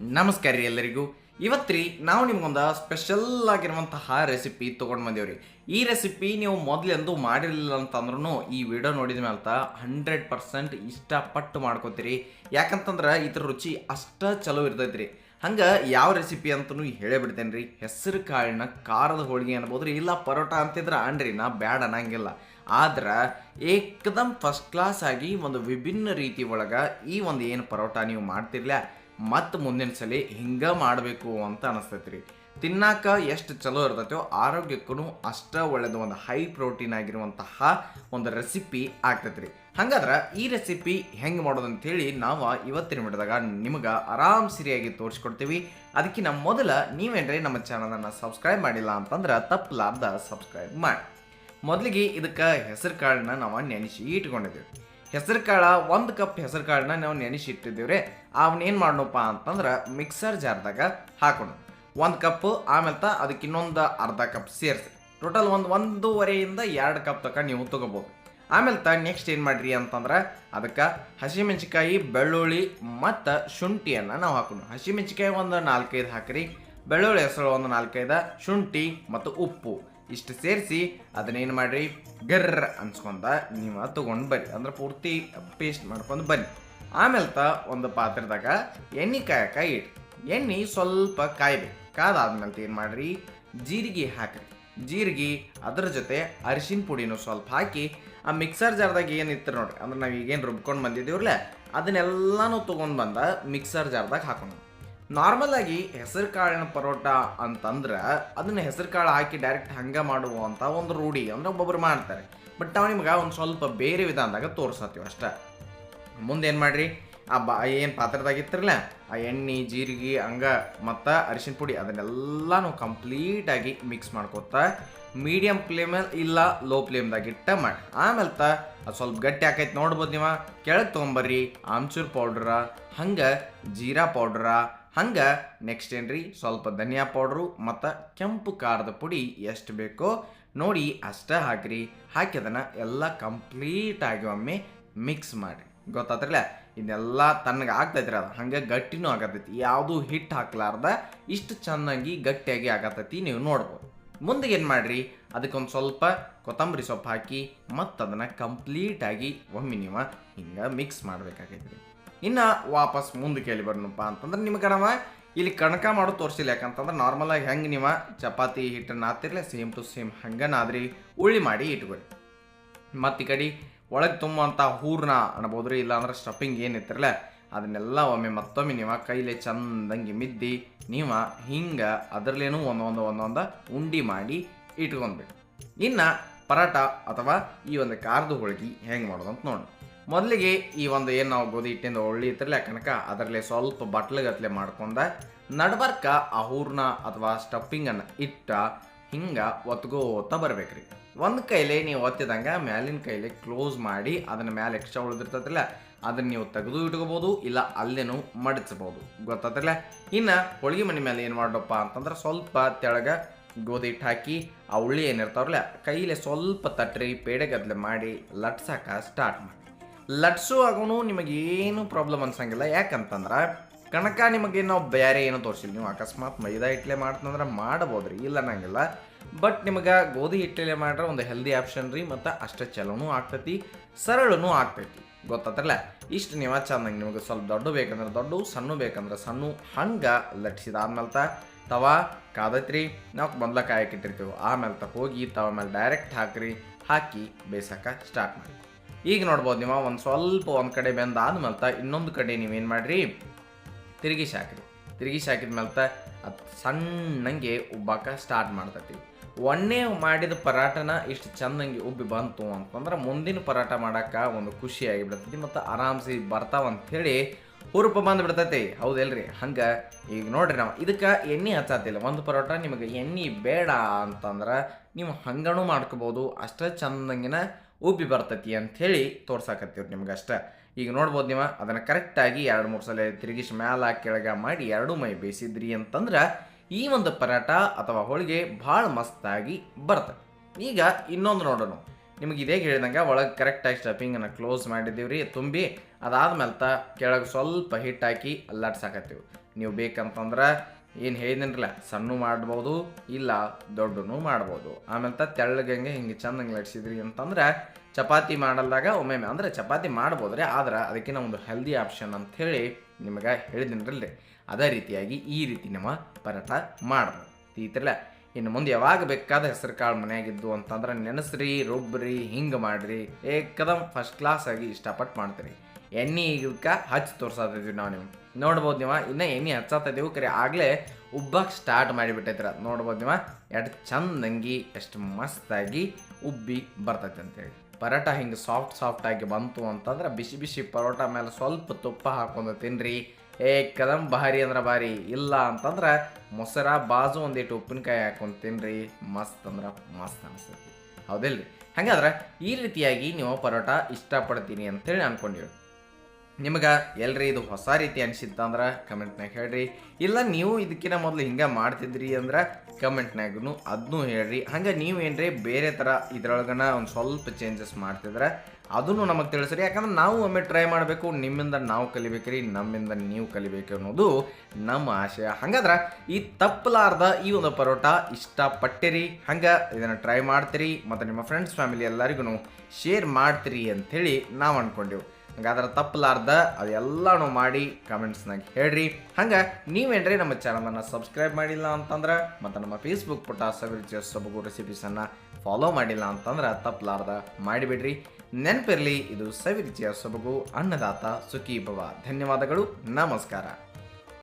ನಮಸ್ಕಾರ ರೀ ಎಲ್ಲರಿಗೂ. ಇವತ್ತ್ರಿ ನಾವು ನಿಮ್ಗೊಂದು ಸ್ಪೆಷಲ್ ಆಗಿರುವಂತಹ ರೆಸಿಪಿ ತೊಗೊಂಡು ಬಂದೇವ್ರಿ. ಈ ರೆಸಿಪಿ ನೀವು ಮೊದಲೆಂದು ಮಾಡಿರಲಿಲ್ಲ ಅಂತಂದ್ರೂ ಈ ವಿಡಿಯೋ ನೋಡಿದ ಮೇಲೆ ಹಂಡ್ರೆಡ್ ಪರ್ಸೆಂಟ್ ಇಷ್ಟಪಟ್ಟು ಮಾಡ್ಕೋತೀರಿ. ಯಾಕಂತಂದ್ರೆ ಇದ್ರ ರುಚಿ ಅಷ್ಟ ಚಲೋ ಇರ್ತೈತ್ರಿ. ಹಂಗೆ ಯಾವ ರೆಸಿಪಿ ಅಂತಲೂ ಹೇಳೇ ಬಿಡ್ತೇನೆ ರೀ ಹೆಸರು, ಕಾಳಿನ, ಖಾರದ ಹೋಳಿಗೆ ಅನ್ಬೋದು ರೀ, ಇಲ್ಲ ಪರೋಟ ಅಂತಿದ್ರೆ ಅನ್ರಿ ನಾ ಬ್ಯಾಡ್ ಅನ್ನಂಗಿಲ್ಲ. ಆದ್ರೆ ಏಕದಮ್ ಫಸ್ಟ್ ಕ್ಲಾಸ್ ಆಗಿ ಒಂದು ವಿಭಿನ್ನ ರೀತಿ ಒಳಗೆ ಈ ಒಂದು ಏನು ಪರೋಟ ನೀವು ಮಾಡ್ತಿರ್ಲ ಮತ್ತು ಮುಂದಿನ ಸಲ ಹಿಂಗೆ ಮಾಡಬೇಕು ಅಂತ ಅನಿಸ್ತೈತ್ರಿ. ತಿನ್ನಾಕ ಎಷ್ಟು ಚಲೋ ಇರ್ತೈತೋ ಆರೋಗ್ಯಕ್ಕೂ ಅಷ್ಟ ಒಳ್ಳೆಯದು ಒಂದು ಹೈ ಪ್ರೋಟೀನ್ ಆಗಿರುವಂತಹ ಒಂದು ರೆಸಿಪಿ ಆಗ್ತೈತ್ರಿ. ರೀ ಹಂಗಾದ್ರೆ ಈ ರೆಸಿಪಿ ಹೆಂಗೆ ಮಾಡೋದು ಅಂತೇಳಿ ನಾವು ಇವತ್ತಿನ ವಿಡಿಯೋದಾಗ ನಿಮ್ಗೆ ಆರಾಮ್ ಸರಿಯಾಗಿ ತೋರಿಸ್ಕೊಡ್ತೀವಿ. ಅದಕ್ಕಿಂತ ಮೊದಲ ನೀವೇನ್ರಿ ನಮ್ಮ ಚಾನಲನ್ನು ಸಬ್ಸ್ಕ್ರೈಬ್ ಮಾಡಿಲ್ಲ ಅಂತಂದ್ರೆ ತಪ್ಪಲಾರ್ದ ಸಬ್ಸ್ಕ್ರೈಬ್ ಮಾಡಿ. ಮೊದಲಿಗೆ ಇದಕ್ಕೆ ಹೆಸರು ಕಾಳನ್ನ ನಾವು ನೆನೆಸಿ ಇಟ್ಕೊಂಡಿದ್ದೀವಿ ಹೆಸರು ಕಾಳ ಒಂದು ಕಪ್ ಹೆಸರು ಕಾಳನ್ನ ನಾವು ಅವನ್ನ ಏನು ಮಾಡೋಣಪ್ಪ ಅಂತಂದ್ರೆ ಮಿಕ್ಸರ್ ಜಾರ್ದಾಗ ಹಾಕೋಣ. ಒಂದು ಕಪ್ಪು ಆಮೇಲೆ ತ ಅದಕ್ಕೆ ಇನ್ನೊಂದು ಅರ್ಧ ಕಪ್ ಸೇರಿಸಿ. ಟೋಟಲ್ ಒಂದು ಒಂದೂವರೆಯಿಂದ ಎರಡು ಕಪ್ ತಕ ನೀವು ತಗೋಬೋದು. ಆಮೇಲೆ ತ ನೆಕ್ಸ್ಟ್ ಏನು ಮಾಡ್ರಿ ಅಂತಂದ್ರೆ ಅದಕ್ಕೆ ಹಸಿಮೆಣ್ಸಿಕಾಯಿ ಬೆಳ್ಳುಳ್ಳಿ ಮತ್ತು ಶುಂಠಿಯನ್ನು ನಾವು ಹಾಕೋಣ. ಹಸಿಮೆಣ್ಸಿಕಾಯಿ ಒಂದು ನಾಲ್ಕೈದು ಹಾಕ್ರಿ, ಬೆಳ್ಳುಳ್ಳಿ ಹೆಸರು ಒಂದು ನಾಲ್ಕೈದು, ಶುಂಠಿ ಮತ್ತು ಉಪ್ಪು. ಇಷ್ಟು ಸೇರಿಸಿ ಅದನ್ನೇನು ಮಾಡಿರಿ? ಗರ್ರ ಅನ್ಸ್ಕೊಂತ ನೀವು ತಗೊಂಡು ಬನ್ನಿ. ಅಂದ್ರೆ ಪೂರ್ತಿ ಪೇಸ್ಟ್ ಮಾಡ್ಕೊಂಡು ಬನ್ನಿ. ಆಮೇಲೆ ತ ಒಂದು ಪಾತ್ರೆದಾಗ ಎಣ್ಣೆ ಕಾಯಕ ಇಡ್ರಿ. ಎಣ್ಣೆ ಸ್ವಲ್ಪ ಕಾಯ್ಬೇಕು. ಕಾದಾದ್ಮೇಲೆ ಏನು ಮಾಡಿರಿ? ಜೀರಿಗೆ ಹಾಕ್ರಿ. ಜೀರಿಗೆ ಅದ್ರ ಜೊತೆ ಅರಿಶಿನ ಪುಡಿನೂ ಸ್ವಲ್ಪ ಹಾಕಿ, ಆ ಮಿಕ್ಸರ್ ಜಾರ್ದಾಗ ಏನಿತ್ತು ನೋಡ್ರಿ? ಅಂದ್ರೆ ನಾವು ಈಗೇನು ರುಬ್ಕೊಂಡು ಬಂದಿದ್ದೀವ್ರಲ್ಲ, ಅದನ್ನೆಲ್ಲನೂ ತೊಗೊಂಡು ಬಂದ ಮಿಕ್ಸರ್ ಜಾರ್ದಾಗ ಹಾಕೋಣ. ನಾರ್ಮಲ್ ಆಗಿ ಹೆಸರು ಕಾಳಿನ ಪರೋಟ ಅಂತಂದ್ರೆ ಅದನ್ನ ಹೆಸರು ಕಾಳು ಹಾಕಿ ಡೈರೆಕ್ಟ್ ಹಂಗೆ ಮಾಡುವಂಥ ಒಂದು ರೂಢಿ ಅಂದ್ರೆ ಒಬ್ಬೊಬ್ರು ಮಾಡ್ತಾರೆ. ಬಟ್ ನಾವು ನಿಮ್ಗೆ ಒಂದು ಸ್ವಲ್ಪ ಬೇರೆ ವಿಧಾನದಾಗ ತೋರ್ಸತ್ತೀವಿ ಅಷ್ಟೇ. ಮುಂದೆ ಏನು ಮಾಡ್ರಿ? ಆ ಬಾ ಏನು ಪಾತ್ರದಾಗ ಇತ್ತಿರಲ್ಲ ಆ ಎಣ್ಣೆ, ಜೀರಿಗೆ, ಹಂಗ ಮತ್ತು ಅರಿಶಿನ ಪುಡಿ ಅದನ್ನೆಲ್ಲನೂ ಕಂಪ್ಲೀಟಾಗಿ ಮಿಕ್ಸ್ ಮಾಡ್ಕೊತಾ ಮೀಡಿಯಂ ಫ್ಲೇಮ್ ಇಲ್ಲ ಲೋ ಫ್ಲೇಮ್ದಾಗ ಇಟ್ಟ ಮಾಡಿ. ಆಮೇಲೆ ತ ಅದು ಸ್ವಲ್ಪ ಗಟ್ಟಿ ಆಕೈತೆ ನೋಡ್ಬೋದು ನೀವು? ಕೆಳಗೆ ತೊಗೊಂಬರ್ರಿ ಆಮ್ಚೂರ್ ಪೌಡ್ರ ಹಂಗೆ ಜೀರಾ ಪೌಡ್ರ ಹಂಗೆ ನೆಕ್ಸ್ಟ್ ಏನ್ರಿ? ಸ್ವಲ್ಪ ಧನಿಯಾ ಪೌಡ್ರು ಮತ್ತು ಕೆಂಪು ಖಾರದ ಪುಡಿ ಎಷ್ಟು ಬೇಕೋ ನೋಡಿ ಅಷ್ಟೇ ಹಾಕಿರಿ. ಹಾಕಿ ಅದನ್ನು ಎಲ್ಲ ಕಂಪ್ಲೀಟಾಗಿ ಒಮ್ಮೆ ಮಿಕ್ಸ್ ಮಾಡಿ ಗೊತ್ತಾತ್ರಲ್ಲ? ಇದೆಲ್ಲ ತಣ್ಣಗೆ ಆಗ್ತೈತ್ರಿ ಅದು. ಹಂಗೆ ಗಟ್ಟಿನೂ ಆಗತೈತಿ. ಯಾವುದು ಹಿಟ್ಟು ಹಾಕ್ಲಾರ್ದ ಇಷ್ಟು ಚೆನ್ನಾಗಿ ಗಟ್ಟಿಯಾಗಿ ಆಗತೈತಿ ನೀವು ನೋಡ್ಬೋದು. ಮುಂದೆ ಏನು ಮಾಡ್ರಿ? ಅದಕ್ಕೊಂದು ಸ್ವಲ್ಪ ಕೊತ್ತಂಬರಿ ಸೊಪ್ಪು ಹಾಕಿ ಮತ್ತು ಅದನ್ನು ಕಂಪ್ಲೀಟಾಗಿ ಒಮ್ಮೆ ನೀವು ಹಿಂಗೆ ಮಿಕ್ಸ್ ಮಾಡ್ಬೇಕಾಗೈತ್ರಿ. ಇನ್ನು ವಾಪಸ್ ಮುಂದೆ ಕೇಳಿ ಬರ್ನಪ್ಪ ಅಂತಂದ್ರೆ ನಿಮ್ಗೆ ಕಣವ ಇಲ್ಲಿ ಕಣಕ ಮಾಡೋದು ತೋರಿಸಿಲ್ಲ, ಯಾಕಂತಂದ್ರೆ ನಾರ್ಮಲಾಗಿ ಹೆಂಗೆ ನೀವು ಚಪಾತಿ ಹಿಟ್ಟನ್ನು ಹಾಕ್ತಿರ್ಲ ಸೇಮ್ ಟು ಸೇಮ್ ಹಂಗೆ ನಾದ್ರಿ ಉಳ್ಳಿ ಮಾಡಿ ಇಟ್ಕೊಳ್ಳಿ ಮತ್ತು ಈ ಕಡೆ ಒಳಗೆ ತುಂಬುವಂಥ ಹೂರ್ಣ ಅನ್ಬೋದು ರೀ ಇಲ್ಲಾಂದ್ರೆ ಸ್ಟಫಿಂಗ್ ಏನಿತ್ತಿರಲ್ಲ ಅದನ್ನೆಲ್ಲ ಒಮ್ಮೆ ಮತ್ತೊಮ್ಮೆ ನೀವು ಕೈಲೇ ಚಂದಂಗೆ ಮಿದ್ದಿ ನೀವು ಹಿಂಗೆ ಅದರಲ್ಲೇನು ಒಂದೊಂದು ಒಂದೊಂದು ಉಂಡಿ ಮಾಡಿ ಇಟ್ಕೊಂಡ್ಬಿಡಿ. ಇನ್ನು ಪರಾಟ ಅಥವಾ ಈ ಒಂದು ಕಾರದ ಹೋಳಿಗೆ ಹೆಂಗೆ ಮಾಡೋದು ಅಂತ ನೋಡೋಣ ಮೊದಲಿಗೆ ಈ ಒಂದು ಏನು ನಾವು ಗೋಧಿ ಹಿಟ್ಟಿಂದ ಒಳ್ಳಿ ಇತ್ತಿರಲ್ಲ ಕನಕ ಅದರಲ್ಲಿ ಸ್ವಲ್ಪ ಬಟ್ಲಗತ್ಲೆ ಮಾಡ್ಕೊಂಡ ನಡ್ಬರ್ಕ ಆ ಹೂರ್ಣ ಅಥವಾ ಸ್ಟಫಿಂಗನ್ನು ಇಟ್ಟ ಹಿಂಗೆ ಒತ್ಕೋತ ಬರ್ಬೇಕ್ರಿ. ಒಂದು ಕೈಲಿ ನೀವು ಒತ್ತಿದಂಗೆ ಮ್ಯಾಲಿನ ಕೈಲಿ ಕ್ಲೋಸ್ ಮಾಡಿ ಅದನ್ನ ಮ್ಯಾಲೆ ಎಕ್ಸ್ಟ್ರಾ ಉಳಿದಿರ್ತದಲ್ಲ ಅದನ್ನ ನೀವು ತೆಗೆದು ಇಟ್ಕೋಬೋದು ಇಲ್ಲ ಅಲ್ಲೇನು ಮಡಚಬಹುದು ಗೊತ್ತಾತಲ್ಲ? ಇನ್ನು ಹೋಳಿಗೆ ಮನೆ ಮೇಲೆ ಏನು ಮಾಡಪ್ಪ ಅಂತಂದ್ರೆ ಸ್ವಲ್ಪ ತೆಳಗ ಗೋಧಿ ಹಿಟ್ಟು ಹಾಕಿ, ಆ ಉಳ್ಳಿ ಏನಿರ್ತಾವ್ರಲ್ಲ ಕೈಲೇ ಸ್ವಲ್ಪ ತಟ್ರಿ ಪೇಡೆಗದ್ಲೆ ಮಾಡಿ ಲಟ್ಸಾಕ ಸ್ಟಾರ್ಟ್ ಮಾಡಿ ಲಟ್ಸು ಆಗೋನು ಏನು ಪ್ರಾಬ್ಲಮ್ ಅನ್ಸಂಗಿಲ್ಲ. ಯಾಕಂತಂದ್ರೆ, ಕಣಕ ನಿಮಗೆ ನಾವು ಬೇರೆ ಏನೋ ತೋರಿಸಿಲ್ಲ ನೀವು ಅಕಸ್ಮಾತ್ ಮೈದಾ ಹಿಟ್ಲೆ ಮಾಡ್ತಂದ್ರೆ ಮಾಡ್ಬೋದ್ರಿ, ಇಲ್ಲ ಅನ್ನಂಗಿಲ್ಲ. ಬಟ್ ನಿಮಗೆ ಗೋಧಿ ಹಿಟ್ಟಲೆ ಮಾಡ್ರೆ ಒಂದು ಹೆಲ್ದಿ ಆಪ್ಷನ್ ರೀ, ಮತ್ತು ಅಷ್ಟೇ ಚಲೋನೂ ಆಗ್ತೈತಿ, ಸರಳನೂ ಆಗ್ತೈತಿ. ಗೊತ್ತಾತ್ರಲ್ಲ? ಇಷ್ಟು ನೀವು ಚಂದಂಗೆ ನಿಮಗೆ ಸ್ವಲ್ಪ ದೊಡ್ಡ ಬೇಕಂದ್ರೆ ದೊಡ್ಡ ಸಣ್ಣ ಬೇಕಂದ್ರೆ ಸಣ್ಣ, ಹಂಗೆ ಲಟ್ಸಿದಾದ್ಮೇಲೆ ತ ತವಾ ಕಾದೈತ್ರಿ, ನಾವು ಮೊದ್ಲ ಕಾಯಕ್ಕಿಟ್ಟಿರ್ತೇವೆ ಆಮೇಲೆ ತ ಹೋಗಿ ತವ ಮೇಲೆ ಡೈರೆಕ್ಟ್ ಹಾಕ್ರಿ, ಹಾಕಿ ಬೇಯಿಸಕ ಸ್ಟಾರ್ಟ್ ಮಾಡಿ. ಈಗ ನೋಡ್ಬೋದು ನೀವು, ಒಂದು ಸ್ವಲ್ಪ ಒಂದು ಕಡೆ ಬೆಂದಾದ್ಮೇಲೆ ಮೇಲ್ತ ಇನ್ನೊಂದು ಕಡೆ ನೀವೇನು ಮಾಡಿರಿ? ತಿರುಗಿಸಿ ಹಾಕಿರಿ ತಿರುಗಿಸಿ ಹಾಕಿದ ಮೇಲ್ತ ಅದು ಸಣ್ಣಂಗೆ ಉಬ್ಬಾಕ ಸ್ಟಾರ್ಟ್ ಮಾಡ್ತೈತಿ. ಒಣ್ಣೆ ಮಾಡಿದ ಪರಾಟನ ಇಷ್ಟು ಚಂದಂಗೆ ಉಬ್ಬಿ ಬಂತು ಅಂತಂದ್ರೆ ಮುಂದಿನ ಪರಾಟ ಮಾಡಕ್ಕೆ ಒಂದು ಖುಷಿ ಆಗಿಬಿಡ್ತೈತಿ ಮತ್ತು ಆರಾಮ್ಸಿ ಬರ್ತಾವಂಥೇಳಿ ಹುರುಪ ಬಂದು ಬಂದ್ಬಿಡ್ತೈತಿ ಹೌದಲ್ರಿ? ಹಂಗೆ ಈಗ ನೋಡ್ರಿ ನಾವು, ಇದಕ್ಕೆ ಎಣ್ಣೆ ಹಚ್ಚತ್ತಿಲ್ಲ ಒಂದು ಪರೋಟ ನಿಮಗೆ ಎಣ್ಣೆ ಬೇಡ ಅಂತಂದ್ರೆ ನೀವು ಹಂಗನೂ ಮಾಡ್ಕೋಬೋದು. ಅಷ್ಟೇ ಚಂದಂಗಿನ ಉಬ್ಬಿ ಬರ್ತತಿ ಅಂಥೇಳಿ ತೋರ್ಸಾಕತ್ತೀವಿ ನಿಮ್ಗೆ ಅಷ್ಟೇ ಈಗ ನೋಡ್ಬೋದು ನೀವು, ಅದನ್ನು ಕರೆಕ್ಟಾಗಿ ಎರಡು ಮೂರು ಸಲ ತಿರುಗಿಸಿ ಮ್ಯಾಲ ಕೆಳಗೆ ಮಾಡಿ ಎರಡು ಮೈ ಬೇಯಿಸಿದ್ರಿ ಅಂತಂದ್ರೆ ಈ ಒಂದು ಪರಾಟ ಅಥವಾ ಹೋಳಿಗೆ ಭಾಳ ಮಸ್ತಾಗಿ ಬರ್ತದೆ. ಈಗ ಇನ್ನೊಂದು ನೋಡೋಣ. ನಿಮಗೆ ಇದೇ ಹೇಳಿದಂಗೆ ಒಳಗೆ ಕರೆಕ್ಟಾಗಿ ಸ್ಟಫಿಂಗನ್ನು ಕ್ಲೋಸ್ ಮಾಡಿದ್ದೀವಿ ರೀ ತುಂಬಿ ಅದಾದ್ಮೇಲೆ ತ ಕೆಳಗೆ ಸ್ವಲ್ಪ ಹಿಟ್ ಹಾಕಿ ಅಲ್ಲಾಡ್ಸಾಕತ್ತೀವಿ. ನೀವು ಬೇಕಂತಂದ್ರೆ ಏನು ಹೇಳಿದ್ರಲ್ಲ ಸಣ್ಣ ಮಾಡ್ಬೋದು ಇಲ್ಲ ದೊಡ್ಡನು ಮಾಡ್ಬೋದು. ಆಮೇಲೆ ತ ತೆಳ್ಳಗಂಗೆ ಹಿಂಗೆ ಚಂದಂಗೆ ಲಟ್ಸಿದ್ರಿ ಅಂತಂದ್ರೆ ಚಪಾತಿ ಮಾಡಲ್ದಾಗ ಒಮ್ಮೆ ಅಂದ್ರೆ ಚಪಾತಿ ಮಾಡ್ಬೋದು ರೀ ಆದ್ರೆ ಅದಕ್ಕಿಂತ ಒಂದು ಹೆಲ್ದಿ ಆಪ್ಷನ್ ಅಂತ ಹೇಳಿ ನಿಮಗೆ ಹೇಳಿದಿನ್ರಲ್ರಿ ಅದೇ ರೀತಿಯಾಗಿ ಈ ರೀತಿ ನಮ್ಮ ಪರೋಟ ಮಾಡ್ಬೋದು. ತೀತ್ರಲ್ಲ ಇನ್ನು ಮುಂದೆ ಯಾವಾಗ ಬೇಕಾದ ಹೆಸರು ಕಾಳು ಮನೆಯಾಗಿದ್ದು ಅಂತಂದ್ರೆ ನೆನೆಸ್ರಿ, ರುಬ್ಬ್ರಿ, ಹಿಂಗೆ ಮಾಡ್ರಿ. ಏಕದಮ್ ಫಸ್ಟ್ ಕ್ಲಾಸ್ ಆಗಿ ಇಷ್ಟಪಟ್ಟು ಮಾಡ್ತೀರಿ. ಎಣ್ಣೆ ಇದಕ್ಕೆ ಹಚ್ಚಿ ತೋರಿಸೋದಿದ್ವಿ ನಾವು ನೀವು ನೋಡ್ಬೋದು ನೀವು. ಇನ್ನೂ ಎಣ್ಣೆ ಹಚ್ಚತ್ತಿದ್ದೀವಿ ಕರೆ ಆಗಲೇ ಉಬ್ಬಕ್ಕೆ ಸ್ಟಾರ್ಟ್ ಮಾಡಿಬಿಟ್ಟೈತ್ರ. ನೋಡ್ಬೋದು ನೀವು. ಎಷ್ಟು ಚಂದಂಗಿ ಎಷ್ಟು ಮಸ್ತಾಗಿ ಉಬ್ಬಿ ಬರ್ತೈತೆ ಅಂತೇಳಿ. ಪರೋಟ ಹಿಂಗೆ ಸಾಫ್ಟ್ ಸಾಫ್ಟ್ ಆಗಿ ಬಂತು ಅಂತಂದ್ರೆ ಬಿಸಿ ಬಿಸಿ ಪರೋಟ ಮೇಲೆ ಸ್ವಲ್ಪ ತುಪ್ಪ ಹಾಕೊಂಡು ತಿನ್ರಿ. ಕದಂ ಭಾರಿ ಅಂದ್ರೆ ಭಾರಿ. ಇಲ್ಲ ಅಂತಂದ್ರೆ ಮೊಸರ, ಬಾಜು ಒಂದಿಟ್ಟು ಉಪ್ಪಿನಕಾಯಿ ಹಾಕೊಂಡು ತಿನ್ರಿ. ಮಸ್ತ್ ಅಂದ್ರೆ ಮಸ್ತ್ ಅನಿಸ್ತೈತಿ. ಹೌದಿಲ್ರಿ? ಹಾಗಾದ್ರೆ ಈ ರೀತಿಯಾಗಿ ನೀವು ಪರೋಟ ಇಷ್ಟಪಡ್ತೀನಿ ಅಂತೇಳಿ ಅನ್ಕೊಂಡಿವಿ. ನಿಮಗೆ ಎಲ್ರಿ ಇದು ಹೊಸ ರೀತಿ ಅನಿಸಿತ್ತಂದ್ರೆ ಕಮೆಂಟ್ನಾಗ ಹೇಳ್ರಿ. ಇಲ್ಲ ನೀವು ಇದಕ್ಕಿಂತ ಮೊದಲು ಹಿಂಗೆ ಮಾಡ್ತಿದ್ರಿ ಅಂದ್ರೆ ಕಮೆಂಟ್ನಾಗೂ ಅದನ್ನೂ ಹೇಳ್ರಿ. ಹಂಗೆ ನೀವು ಏನ್ರಿ ಬೇರೆ ಥರ ಇದ್ರೊಳಗನ ಒಂದು ಸ್ವಲ್ಪ ಚೇಂಜಸ್ ಮಾಡ್ತಿದ್ರೆ ಅದನ್ನು ನಮಗೆ ತಿಳಿಸ್ರಿ. ಯಾಕಂದ್ರೆ ನಾವು ಒಮ್ಮೆ ಟ್ರೈ ಮಾಡಬೇಕು, ನಿಮ್ಮಿಂದ ನಾವು ಕಲಿಬೇಕ್ರಿ, ನಮ್ಮಿಂದ ನೀವು ಕಲಿಬೇಕು ಅನ್ನೋದು ನಮ್ಮ ಆಶಯ. ಹಂಗಾದ್ರೆ ಈ ತಪ್ಪಲಾರ್ದ ಈ ಒಂದು ಪರೋಟ ಇಷ್ಟಪಟ್ಟಿರಿ. ಹಂಗೆ ಇದನ್ನು ಟ್ರೈ ಮಾಡ್ತೀರಿ. ಮತ್ತು ನಿಮ್ಮ ಫ್ರೆಂಡ್ಸ್ ಫ್ಯಾಮಿಲಿ ಎಲ್ಲರಿಗೂ ಶೇರ್ ಮಾಡ್ತೀರಿ ಅಂಥೇಳಿ ನಾವು ಅಂದ್ಕೊಂಡೆವು ಹಂಗಾದ್ರೆ ತಪ್ಪಲಾರ್ದ ಅದೆಲ್ಲನೂ ಮಾಡಿ ಕಮೆಂಟ್ಸ್ನಾಗ ಹೇಳ್ರಿ. ಹಂಗೆ ನೀವೇನ್ರಿ ನಮ್ಮ ಚಾನಲನ್ನು ಸಬ್ಸ್ಕ್ರೈಬ್ ಮಾಡಿಲ್ಲ ಅಂತಂದ್ರೆ ಮತ್ತು ನಮ್ಮ ಫೇಸ್ಬುಕ್ ಪುಟ ಸವಿರುಚಿಯ ಸೊಬಗು ರೆಸಿಪೀಸನ್ನು ಫಾಲೋ ಮಾಡಿಲ್ಲ ಅಂತಂದ್ರೆ ತಪ್ಪಲಾರ್ದ ಮಾಡಿಬಿಡ್ರಿ. ನೆನಪಿರಲಿ, ಇದು ಸವಿರುಚಿಯ ಸೊಬಗು ಅನ್ನದಾತ ಸುಖಿ ಭವ ಧನ್ಯವಾದಗಳು, ನಮಸ್ಕಾರ.